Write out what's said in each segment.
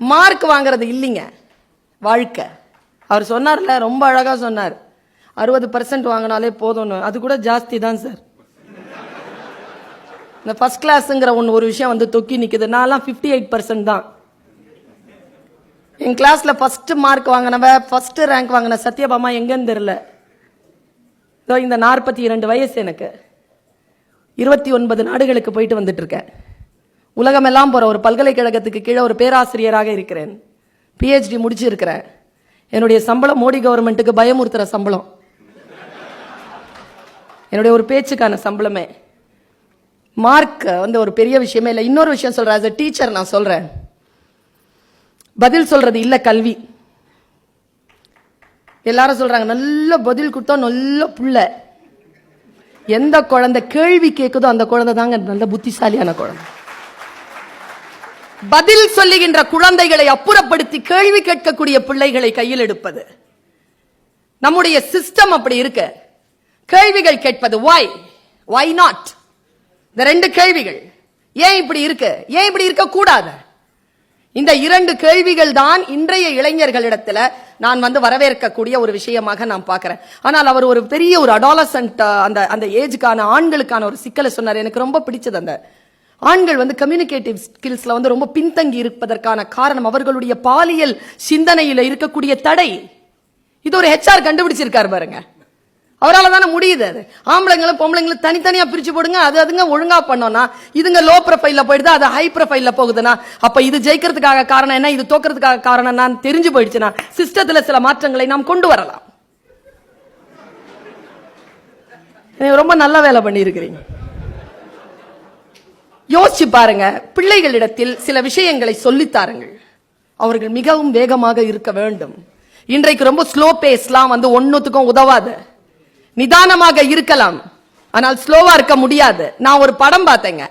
Mark வாங்குறது இல்லைங்க. வாழ்க்கை. அவர் சொன்னார்ல ரொம்ப அழகாக சொன்னார். அறுபது பர்சன்ட் வாங்கினாலே போதும்னு. அது கூட ஜாஸ்தி தான் சார் இந்த ஃபர்ஸ்ட் கிளாஸுங்கிற ஒன்று ஒரு விஷயம் வந்து தொக்கி நிற்குது நான்லாம் ஃபிஃப்டி எயிட் பர்சன்ட் தான். என் கிளாஸில் ஃபஸ்ட்டு மார்க் வாங்கினவ ஃபஸ்ட்டு ரேங்க் வாங்கின சத்யபாமா எங்கேன்னு தெரில இதோ இந்த நாற்பத்தி இரண்டு வயசு எனக்கு. இருபத்தி ஒன்பது நாடுகளுக்கு போயிட்டு வந்துட்டு இருக்கேன். உலகமெல்லாம் போகிற ஒரு பல்கலைக்கழகத்துக்கு கீழே ஒரு பேராசிரியராக இருக்கிறேன். பிஹெச்டி முடிச்சிருக்கிறேன். என்னுடைய சம்பளம் மோடி கவர்மெண்ட்டுக்கு பயமுறுத்துகிற சம்பளம். என்னுடைய ஒரு பேச்சுக்கான சம்பளமே. மார்க் வந்து ஒரு பெரிய விஷயமே இல்லை. இன்னொரு விஷயம் சொல்கிறேன் ஆஸ் அ டீச்சர் நான் சொல்கிறேன் பதில் சொல்கிறது இல்லை கல்வி. எல்லாரும் சொல்கிறாங்க நல்ல பதில் கொடுத்தா நல்ல புள்ள. எந்த குழந்தை கேள்வி கேட்குதோ அந்த குழந்தை தாங்க நல்ல புத்திசாலியான குழந்தை. பதில் சொல்லுகின்ற குழந்தைகளை அப்புறப்படுத்தி கேள்வி கேட்கக்கூடிய பிள்ளைகளை கையில் எடுப்பது. நம்முடைய சிஸ்டம் அப்படி இருக்கு. கேள்விகள் கேட்பது வாய் why நாட் இந்த ரெண்டு கேள்விகள். ஏன் இப்படி இருக்கு? ஏன் இப்படி இருக்க கூடாது? இந்த இரண்டு கேள்விகள் தான் இன்றைய இளைஞர்களிடத்துல நான் வந்து வரவேற்கக்கூடிய ஒரு விஷயமாக நான் பார்க்கிறேன். ஆனால் அவர் ஒரு பெரிய ஒரு அடாலசன்ட் அந்த அந்த ஏஜுக்கான ஆண்களுக்கான ஒரு சிக்கலை சொன்னார். எனக்கு ரொம்ப பிடிச்சது அந்த ஆண்கள் வந்து கம்யூனிகேட்டிவ் ஸ்கில்ஸில் வந்து ரொம்ப பின்தங்கி இருப்பதற்கான காரணம் அவர்களுடைய பாலியல் சிந்தனையில் இருக்கக்கூடிய தடை. இது ஒரு ஹெச்ஆர் கண்டுபிடிச்சிருக்காரு பாருங்க. அவரால் தானே முடியுது அது. ஆம்பளைங்களும் பொம்பளைங்களும் தனித்தனியாக பிரித்து போடுங்க அது அதுங்க ஒழுங்காக பண்ணோன்னா இதுங்க லோ ப்ரொஃபைலில் போயிடுது அது ஹை ப்ரொஃபைலில் போகுதுன்னா அப்போ இது ஜெயிக்கிறதுக்காக காரணம் என்ன இது தோக்கிறதுக்காக காரணம் நான் தெரிஞ்சு போயிடுச்சுன்னா சிஸ்டத்தில் சில மாற்றங்களை நாம் கொண்டு வரலாம். ரொம்ப நல்ல வேலை பண்ணியிருக்கிறீங்க. யோசிச்சு பாருங்க. பிள்ளைகளிடத்தில் சில விஷயங்களை சொல்லித்தாருங்கள் அவர்கள் மிகவும் வேகமாக இருக்க வேண்டும். இன்றைக்கு ரொம்ப ஸ்லோ பேஸ்லாம் வந்து ஒன்னுத்துக்கும் உதவாது. நிதானமாக இருக்கலாம். ஆனால் ஸ்லோவா இருக்க முடியாது. நான் ஒரு படம் பார்த்தேங்க.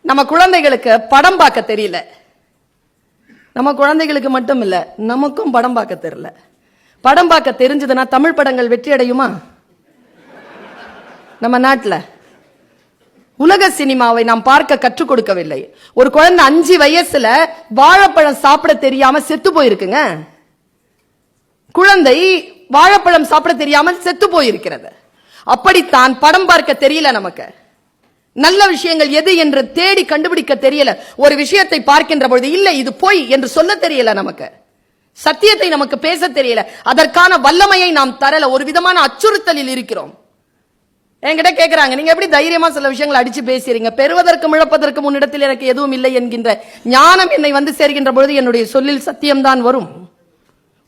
நம்ம குழந்தைகளுக்கு படம் பார்க்க தெரியல. நம்ம குழந்தைகளுக்கு மட்டும் இல்ல நமக்கும் படம் பார்க்க தெரியல. படம் பார்க்க தெரிஞ்சதுன்னா தமிழ் படங்கள் வெற்றி அடையுமா? நம்ம நாட்டில். உலக சினிமாவை நாம் பார்க்க கற்றுக் கொடுக்கவில்லை. ஒரு குழந்தை அஞ்சு வயசுல வாழைப்பழம் சாப்பிட தெரியாம செத்து போயிருக்குங்க. குழந்தை வாழைப்பழம் சாப்பிட தெரியாமல் செத்து போயிருக்கிறது. அப்படித்தான் படம் பார்க்க தெரியல நமக்கு. நல்ல விஷயங்கள் எது என்று தேடி கண்டுபிடிக்க தெரியல. ஒரு விஷயத்தை பார்க்கின்ற பொழுது இல்லை இது பொய் என்று சொல்ல தெரியல நமக்கு. சத்தியத்தை நமக்கு பேச தெரியல. அதற்கான வல்லமையை நாம் தரல. ஒரு விதமான அச்சுறுத்தலில் இருக்கிறோம். என்கிட்ட கேட்குறாங்க நீங்கள் எப்படி தைரியமாக சில விஷயங்களை அடித்து பேசுறீங்க? பெறுவதற்கும் இழப்பதற்கும் முன்னிடத்தில் எனக்கு எதுவும் இல்லை என்கின்ற ஞானம் என்னை வந்து சேர்கின்ற பொழுது என்னுடைய சொல்லில் சத்தியம்தான் வரும்.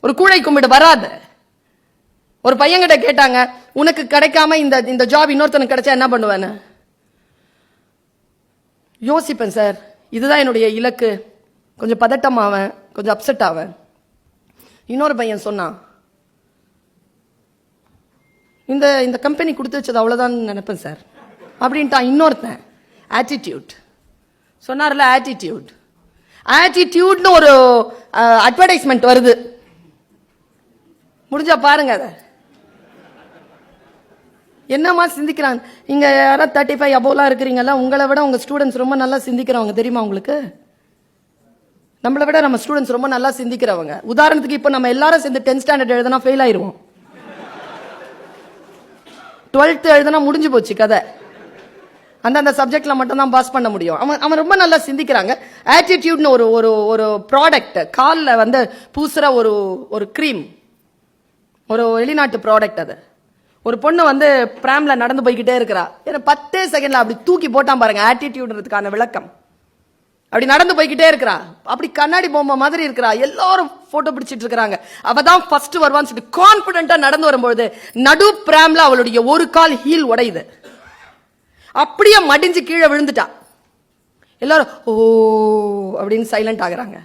ஒரு கூழை கும்பிடு வராது. ஒரு பையன்கிட்ட கேட்டாங்க உனக்கு கிடைக்காம இந்த இந்த ஜாப் இன்னொருத்தனுக்கு கிடைச்சா என்ன பண்ணுவேன்னு யோசிப்பேன் சார் இதுதான் என்னுடைய இலக்கு. கொஞ்சம் பதட்டம் ஆவேன் கொஞ்சம் அப்செட் ஆவேன். இன்னொரு பையன் சொன்னான் இந்த இந்த கம்பெனி கொடுத்து வச்சது அவ்வளோதான் நினைப்பேன் சார் அப்படின்ட்டான் இன்னொருத்தன். ஆட்டிடியூட் சொன்னார்ல ஆட்டிடியூட் ஆட்டிடியூட்னு ஒரு அட்வர்டைஸ்மெண்ட் வருது. முடிஞ்சா பாருங்க அதை. என்னம்மா சிந்திக்கிறாங்க இங்கே யாராவது தேர்ட்டி ஃபைவ் அபோலாம் இருக்கிறீங்களா உங்களை விட உங்கள் ஸ்டூடெண்ட்ஸ் ரொம்ப நல்லா சிந்திக்கிறவங்க தெரியுமா உங்களுக்கு? நம்மளை விட நம்ம ஸ்டூடெண்ட்ஸ் ரொம்ப நல்லா சிந்திக்கிறவங்க. உதாரணத்துக்கு இப்போ நம்ம எல்லாரும் சேர்ந்து டென்த் ஸ்டாண்டர்ட் எழுதுனா ஃபெயில் ஆயிடுவோம் டுவெல்த் எழுதுனா முடிஞ்சு போச்சு கதை. அந்த சப்ஜெக்ட்ல மட்டும் தான் பாஸ் பண்ண முடியும். அவன் அவன் ரொம்ப நல்லா சிந்திக்கிறாங்க. ஆட்டிடியூட்னு ஒரு ஒரு ஒரு ப்ராடக்ட் காலில் வந்து பூசுற ஒரு ஒரு க்ரீம் ஒரு வெளிநாட்டு ப்ராடக்ட் அது. ஒரு பொண்ணு வந்து பிராம்ல நடந்து போய்கிட்டே இருக்கிறா. ஏன்னா பத்தே செகண்ட்ல அப்படி தூக்கி போட்டான் பாருங்க ஆட்டிடியூட்ன்றதுக்கான விளக்கம். அப்படி நடந்து போய்கிட்டே இருக்கிறா. அப்படி கண்ணாடி பொம்மை மாதிரி இருக்கிறா. எல்லாரும் போட்டோ பிடிச்சிட்டு இருக்கிறாங்க. அவ தான் ஃபர்ஸ்ட் வருவான்னு சொல்லிட்டு கான்பிடண்டா நடந்து வரும்பொழுது நடு பிராம்ல அவளுடைய ஒரு கால் ஹீல் உடையுது. அப்படியே மடிஞ்சு கீழே விழுந்துட்டா. எல்லாரும் ஓ அப்படின்னு சைலண்ட் ஆகுறாங்க.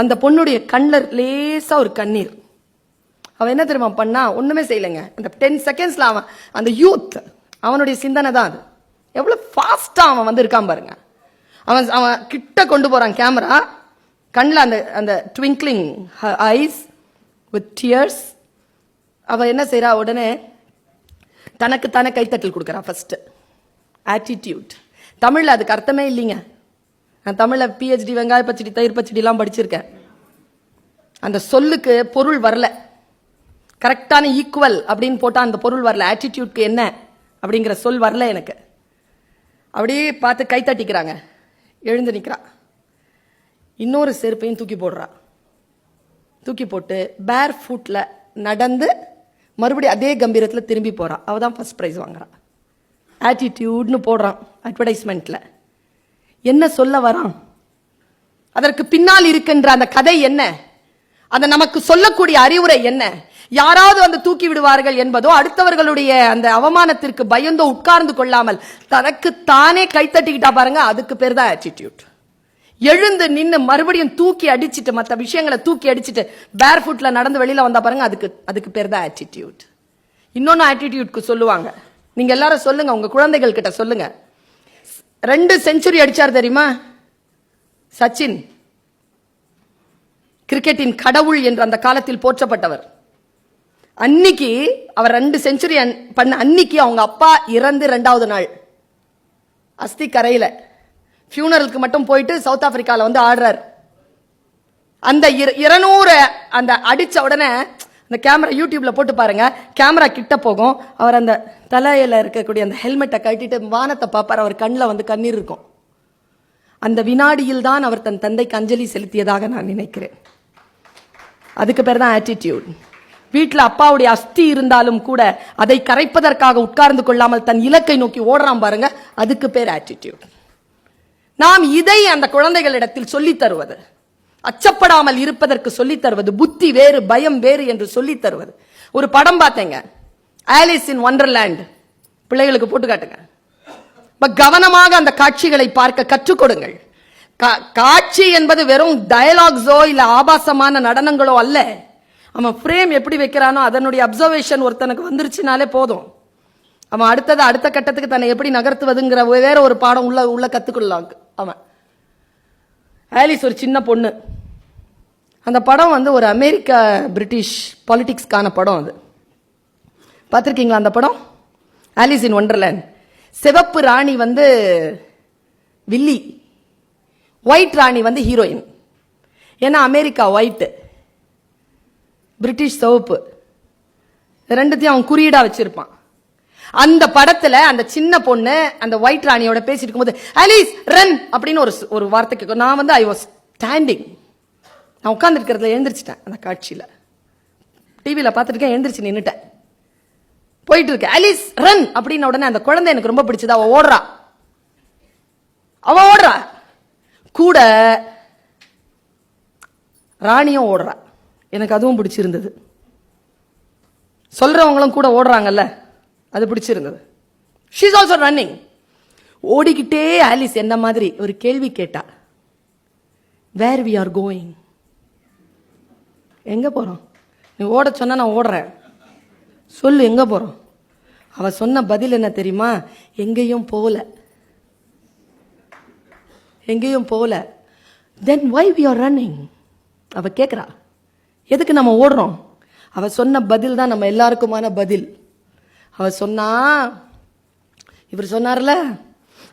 அந்த பொண்ணுடைய கண்ணில் லேசா ஒரு கண்ணீர். அவன் என்ன தெரியுமா பண்ணா? ஒண்ணுமே செய்யலைங்க. அந்த டென் செகண்ட்ஸ்ல அவன் அந்த யூத் அவனுடைய சிந்தனை தான் அது. எவ்வளவு ஃபாஸ்டா அவன் வந்து இருக்கான் பாருங்க. அவன் அவன் கிட்ட கொண்டு போகிறான் கேமரா. கண்ணில் அந்த அந்த ட்விங்க்லிங் ஐஸ் வித் டியர்ஸ் அவன் என்ன செய்கிறா உடனே தனக்கு தானே கைத்தட்டல் கொடுக்குறா ஃபஸ்ட்டு ஆட்டிடியூட் தமிழில் அதுக்கு அர்த்தமே இல்லைங்க. நான் தமிழில் பிஹெச்டி வெங்காய பச்சடி தயிர் பச்சடிலாம் படிச்சிருக்கேன். அந்த சொல்லுக்கு பொருள் வரல. கரெக்டான ஈக்குவல் அப்படின்னு போட்டால் அந்த பொருள் வரல. ஆட்டிடியூட்க்கு என்ன அப்படிங்கிற சொல் வரல எனக்கு. அப்படியே பார்த்து கைத்தட்டிக்கிறாங்க. எழுந்து நிற்கிறா இன்னொரு செருப்பையும் தூக்கி போடுறா. தூக்கி போட்டு பேர் ஃபுட்டில் நடந்து மறுபடியும் அதே கம்பீரத்தில் திரும்பி போகிறான் அவள் தான் ஃபர்ஸ்ட் ப்ரைஸ் வாங்குறான் ஆட்டிடியூட்னு போடுறான் அட்வர்டைஸ்மெண்ட்டில் என்ன சொல்ல வரான்? அதற்கு பின்னால் இருக்கின்ற அந்த கதை என்ன? அதை நமக்கு சொல்லக்கூடிய அறிவுரை என்ன? யாராவது வந்து தூக்கி விடுவார்கள் என்பதோ அடுத்தவர்களுடைய அந்த அவமானத்திற்கு பயந்தோ உட்கார்ந்து கொள்ளாமல் தனக்கு தானே கைத்தட்டிக்கிட்டா பாருங்க அதுக்கு பேர் தான் ஆட்டிடியூட் எழுந்து நின்று மறுபடியும் தூக்கி அடிச்சிட்டு மற்ற விஷயங்களை தூக்கி அடிச்சிட்டு பேர் ஃபுட்டில் நடந்து வெளியில் வந்தால் பாருங்க அதுக்கு அதுக்கு பேர் தான் ஆட்டிடியூட் இன்னொன்று ஆட்டிடியூட்க்கு சொல்லுவாங்க. நீங்கள் எல்லாரும் சொல்லுங்க உங்கள் குழந்தைகள் கிட்ட சொல்லுங்க. ரெண்டு செஞ்சுரி அடிச்சார் தெரியுமா? சச்சின். கிரிக்கெட்டின் கடவுள் என்று அந்த காலத்தில் போற்றப்பட்டவர். அன்னைக்கு அவர் ரெண்டு செஞ்சுரி பண்ண அன்னைக்கு அவங்க அப்பா இறந்து ரெண்டாவது நாள். அஸ்தி கரையில். ஃபியூனரலுக்கு மட்டும் போயிட்டு சவுத் ஆப்பிரிக்காவில் வந்து ஆடுறார். அந்த இருநூறு அந்த அடித்த உடனே அந்த கேமரா யூடியூப்ல போட்டு பாருங்க. கேமரா கிட்ட போகும். அவர் அந்த தலையில இருக்கக்கூடிய அந்த ஹெல்மெட்டை கட்டிட்டு வானத்தை பார்ப்பார். அவர் கண்ணில் வந்து கண்ணீர் இருக்கும். அந்த வினாடியில் தான் அவர் தன் தந்தைக்கு அஞ்சலி செலுத்தியதாக நான் நினைக்கிறேன். அதுக்கு பேர் தான் ஆட்டிடியூட் வீட்டில் அப்பாவுடைய அஸ்தி இருந்தாலும் கூட அதை கரைப்பதற்காக உட்கார்ந்து கொள்ளாமல் தன் இலக்கை நோக்கி ஓடுறான் பாருங்க. அதுக்கு பேர் ஆட்டிடியூட் நாம் இதை அந்த குழந்தைகளிடத்தில் சொல்லித் தருவது. அச்சப்படாமல் இருப்பதற்கு சொல்லித் தருவது. புத்தி வேறு பயம் வேறு என்று சொல்லித் தருவது. ஒரு படம் பார்த்தேங்க. ஆலிஸ் இன் ஒண்டர்லேண்ட் பிள்ளைகளுக்கு போட்டு காட்டுங்க. கவனமாக அந்த காட்சிகளை பார்க்க கற்றுக் கொடுங்கள். கா- காட்சி என்பது வெறும் டயலாக்ஸோ இல்ல ஆபாசமான நடனங்களோ அல்ல. அவன் ஃப்ரேம் எப்படி வைக்கிறானோ அதனுடைய அப்சர்வேஷன் ஒருத்தனுக்கு வந்துருச்சுனாலே போதும். அவன் அடுத்தது அடுத்த கட்டத்துக்கு தன்னை எப்படி நகர்த்துவதுங்கிற வேற ஒரு பாடம் உள்ள உள்ள கத்துக்கொள்ளலாம் அவன். ஆலிஸ் ஒரு சின்ன பொண்ணு. அந்த படம் வந்து ஒரு அமெரிக்க பிரிட்டிஷ் பாலிட்டிக்ஸ்க்கான படம் அது. பார்த்துருக்கீங்களா அந்த படம்? ஆலிஸ் இன் ஒண்டர்லேண்ட் சிவப்பு ராணி வந்து வில்லி. ஒயிட் ராணி வந்து ஹீரோயின் ஏன்னா அமெரிக்கா ஒயிட்டு பிரிட்டிஷ் சவுப்பு. ரெண்டுத்தையும் அவன் குறியீடா வச்சிருப்பான். அந்த படத்துல அந்த சின்ன பொண்ணு அந்த ஒயிட் ராணியோட பேசிட்டு இருக்கும்போது அலிஸ் ரன் அப்படின்னு ஒரு ஒரு வார்த்தை கேட்கும் நான் வந்து ஐ வாஸ் ஸ்டாண்டிங் நான் உட்காந்துருக்கிறதுல எழுந்திரிச்சிட்டேன் அந்த காட்சியில். டிவியில் பார்த்துருக்கேன் எழுந்திரிச்சு நின்னுட்டேன். போயிட்டு இருக்கு அலிஸ் ரன் அப்படின்ன உடனே அந்த குழந்தை எனக்கு ரொம்ப பிடிச்சது. அவ ஓடுறா. அவ ஓடுறா. கூட ராணியும் ஓடுறா. எனக்கு அதுவும் பிடிச்சிருந்தது. சொல்கிறவங்களும் கூட ஓடுறாங்கல்ல அது பிடிச்சிருந்தது. ஷீஸ் ஆல்சோ ரன்னிங் ஓடிக்கிட்டே ஆலிஸ் என்ன மாதிரி ஒரு கேள்வி கேட்டா வேர் வி ஆர் கோயிங் எங்கே போகிறோம் நீ ஓட சொன்னால் நான் ஓடுறேன். சொல்லு எங்கே போகிறோம் அவள் சொன்ன பதில் என்ன தெரியுமா? எங்கேயும் போகல. எங்கேயும் போகல. Then why we are running அவள் கேட்குறா எதுக்கு நம்ம ஓடுறோம்? அவள் சொன்ன பதில் தான் நம்ம எல்லாருக்குமான பதில். அவள் சொன்னா இவர் சொன்னார்ல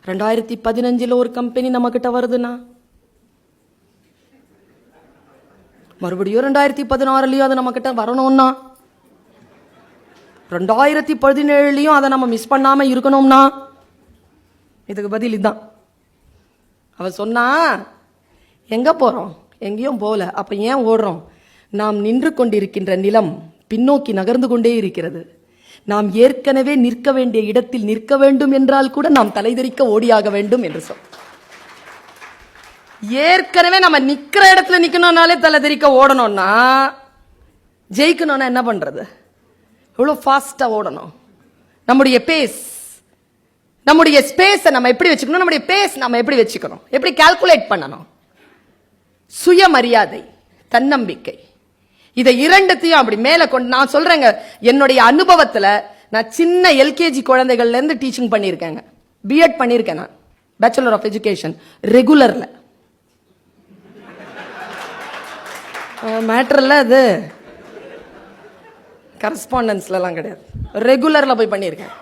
ரெண்டாயிரத்தி பதினஞ்சில் ஒரு கம்பெனி நம்ம கிட்ட வருதுன்னா? மறுபடியும் ரெண்டாயிரத்தி பதினாறுலயும் அது நம்ம கிட்ட வரணும்னா? ரெண்டாயிரத்தி பதினேழுலையும் அதை நம்ம மிஸ் பண்ணாம இருக்கணும்னா? இதுக்கு பதில் இதுதான் அவ சொன்னா எங்க போறோம்? எங்கேயும் போகல. அப்ப ஏன் ஓடுறோம்? நாம் நின்று கொண்டிருக்கின்ற நிலம் பின்னோக்கி நகர்ந்து கொண்டே இருக்கிறது. நாம் ஏற்கனவே நிற்க வேண்டிய இடத்தில் நிற்க வேண்டும் என்றால் கூட நாம் தலைதெறிக்க ஓடியாக வேண்டும் என்று சொல். ஏற்கனவே நம்ம நிக்கிற இடத்துல நிக்கணும்னாலே தலைதெறிக்க ஓடணும்னா ஜெயிக்கணும்னா என்ன பண்றது? எவ்வளோ ஃபாஸ்ட்டாக ஓடணும். நம்முடைய பேஸ் நம்முடைய ஸ்பேஸை நம்ம எப்படி வச்சுக்கணும்? நம்முடைய பேஸ் நம்ம எப்படி வச்சுக்கணும்? எப்படி கால்குலேட் பண்ணணும்? சுயமரியாதை தன்னம்பிக்கை. இதை இரண்டத்தையும் அப்படி மேலே கொண்டு நான் சொல்றேங்க. என்னுடைய அனுபவத்தில் நான் சின்ன எல்கேஜி குழந்தைகள்லேருந்து டீச்சிங் பண்ணியிருக்கேங்க. பிஎட் பண்ணியிருக்கேன் நான். பேச்சுலர் ஆஃப் எஜுகேஷன் ரெகுலரில் மேட்டர்ல அது. கரஸ்பாண்டன்ஸ்லலாம் கிடையாது. ரெகுலரில் போய் பண்ணியிருக்கேன்.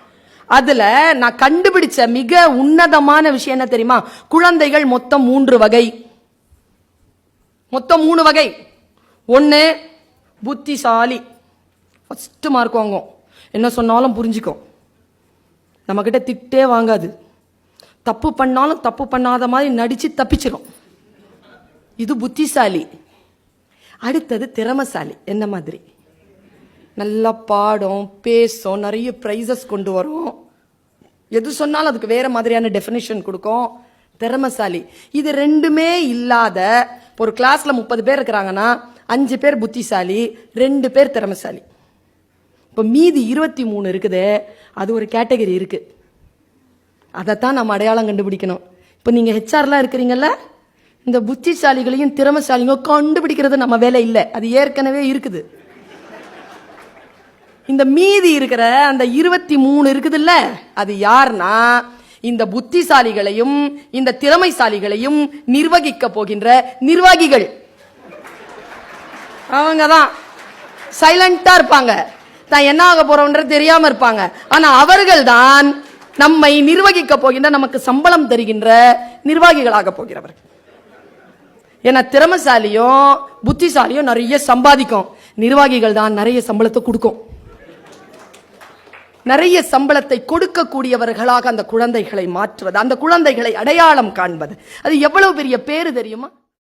அதில் நான் கண்டுபிடிச்ச மிக உன்னதமான விஷயம் என்ன தெரியுமா? குழந்தைகள் மொத்தம் மூன்று வகை. மொத்தம் மூணு வகை. ஒன்று புத்திசாலி. ஃபஸ்ட்டு மார்க் வாங்கும் என்ன சொன்னாலும் புரிஞ்சுக்கும் நம்மக்கிட்ட திட்டே வாங்காது. தப்பு பண்ணாலும் தப்பு பண்ணாத மாதிரி நடித்து தப்பிச்சிடும் இது புத்திசாலி. அடுத்தது திறமசாலி. என்ன மாதிரி? நல்லா பாடும் பேசும் நிறைய ப்ரைஸஸ் கொண்டு வரும். எது சொன்னாலும் அதுக்கு வேறு மாதிரியான டெஃபினேஷன் கொடுக்கும். திறமசாலி. இது ரெண்டுமே இல்லாத ஒரு கிளாஸில் முப்பது பேர் இருக்கிறாங்கன்னா அஞ்சு பேர் புத்திசாலி ரெண்டு பேர் திறமசாலி. இப்போ மீதி இருபத்தி மூணு இருக்குது அது ஒரு கேட்டகரி இருக்குது அதைத்தான் நம்ம அடையாளம் கண்டுபிடிக்கணும். இப்போ நீங்கள் ஹெச்ஆர்லாம் இருக்கிறீங்கல்ல இந்த புத்திசாலிகளையும் திறமசாலியும் கண்டுபிடிக்கிறது நம்ம வேலை இல்லை. அது ஏற்கனவே இருக்குது. இந்த மீதி இருக்கிற அந்த இருபத்தி மூணு இருக்குதுல்ல அது யாருன்னா இந்த புத்திசாலிகளையும் இந்த திறமைசாலிகளையும் நிர்வகிக்க போகின்ற நிர்வாகிகள். அவங்க தான் சைலண்டா இருப்பாங்க. தான் என்ன ஆக போறோம்ன்றது தெரியாம இருப்பாங்க. ஆனா அவர்கள் தான் நம்மை நிர்வகிக்க போகின்ற நமக்கு சம்பளம் தருகின்ற நிர்வாகிகளாக போகிறவர்கள். ஏன்னா திறமசாலியும் புத்திசாலியும் நிறைய சம்பாதிக்கும். நிர்வாகிகள் தான் நிறைய சம்பளத்தை கொடுக்கும். நிறைய சம்பளத்தை கொடுக்கக்கூடியவர்களாக அந்த குழந்தைகளை மாற்றுவது அந்த குழந்தைகளை அடையாளம் காண்பது. அது எவ்வளவு பெரிய பேரு தெரியுமா?